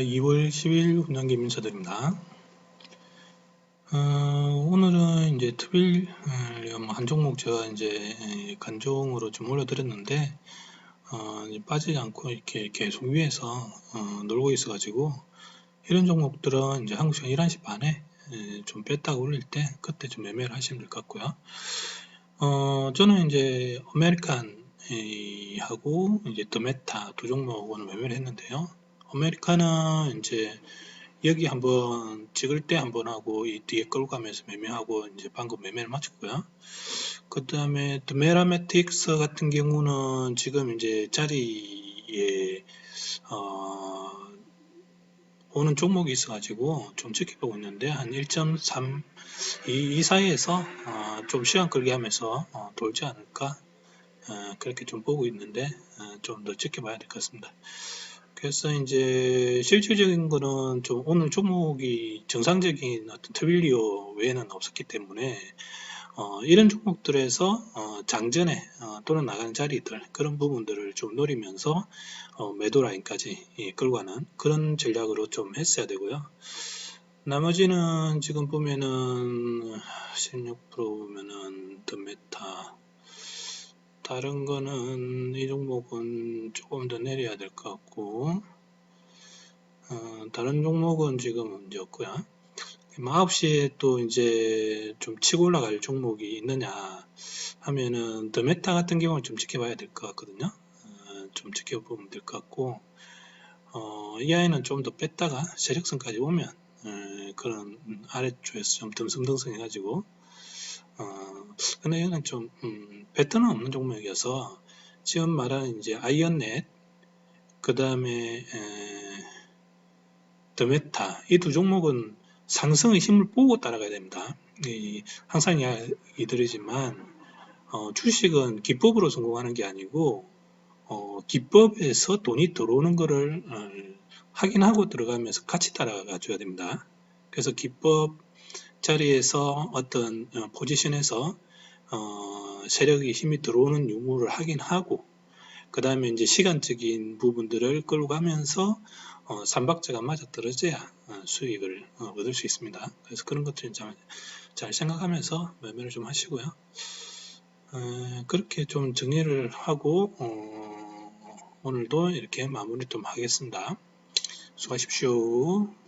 2월 10일 훈련기 민서드립니다. 어, 오늘은 이제 트빌리엄 한 종목 제가 이제 간종으로 좀 올려드렸는데 어, 빠지지 않고 이렇게 계속 위에서 어, 놀고 있어가지고 이런 종목들은 이제 한국 시간 11시 반에 에, 좀 뺐다가 올릴 때 그때 좀 매매를 하시면 될 것 같고요. 어, 저는 이제 아메리칸 에, 하고 이제 더 메타 두 종목은 매매를 했는데요. 아메리카는 이제 여기 한번 찍을 때 한번 하고 이 뒤에 끌고 가면서 매매하고 이제 방금 매매를 마쳤고요. 그 다음에 드메라메틱스 같은 경우는 지금 이제 자리에 어, 오는 종목이 있어가지고 좀 지켜보고 있는데 한 1.3 이, 이 사이에서 어, 좀 시간 끌게 하면서 어, 돌지 않을까 어, 그렇게 좀 보고 있는데 어, 좀더 지켜봐야 될 것 같습니다. 그래서 이제 실질적인 거는 좀 오늘 종목이 정상적인 어떤 트빌리오 외에는 없었기 때문에 어, 이런 종목들에서 어, 장전에 어, 또는 나가는 자리들 그런 부분들을 좀 노리면서 어, 매도 라인까지 예, 끌고 가는 그런 전략으로 좀 했어야 되고요. 나머지는 지금 보면은 16% 보면은 더 메타 다른 거는 이 종목은 조금 더 내려야 될 것 같고 어, 다른 종목은 지금 문제 없고요. 9시에 또 이제 좀 치고 올라갈 종목이 있느냐 하면은 더 메타 같은 경우는 좀 지켜봐야 될 것 같거든요. 어, 좀 지켜보면 될 것 같고 어, 이 아이는 좀 더 뺐다가 세력선까지 오면 어, 그런 아래쪽에서 좀 듬성듬성 해가지고 어, 근데 이거는 좀 음, 패턴은 없는 종목이어서 지금 말하는 이제 아이언넷 그 다음에 더메타 이 두 종목은 상승의 힘을 보고 따라가야 됩니다. 이, 항상 이야기 드리지만 어, 주식은 기법으로 성공하는 게 아니고 어, 기법에서 돈이 들어오는 것을 어, 확인하고 들어가면서 같이 따라가 줘야 됩니다. 그래서 기법 자리에서 어떤 어, 포지션에서 어, 세력이 힘이 들어오는 유무를 확인하고 그 다음에 이제 시간적인 부분들을 끌고 가면서 어, 삼박자가 맞아 떨어져야 어, 수익을 어, 얻을 수 있습니다. 그래서 그런 것들은 잘, 잘 생각하면서 매매를 좀 하시고요. 어, 그렇게 좀 정리를 하고 어, 오늘도 이렇게 마무리 좀 하겠습니다. 수고하십시오.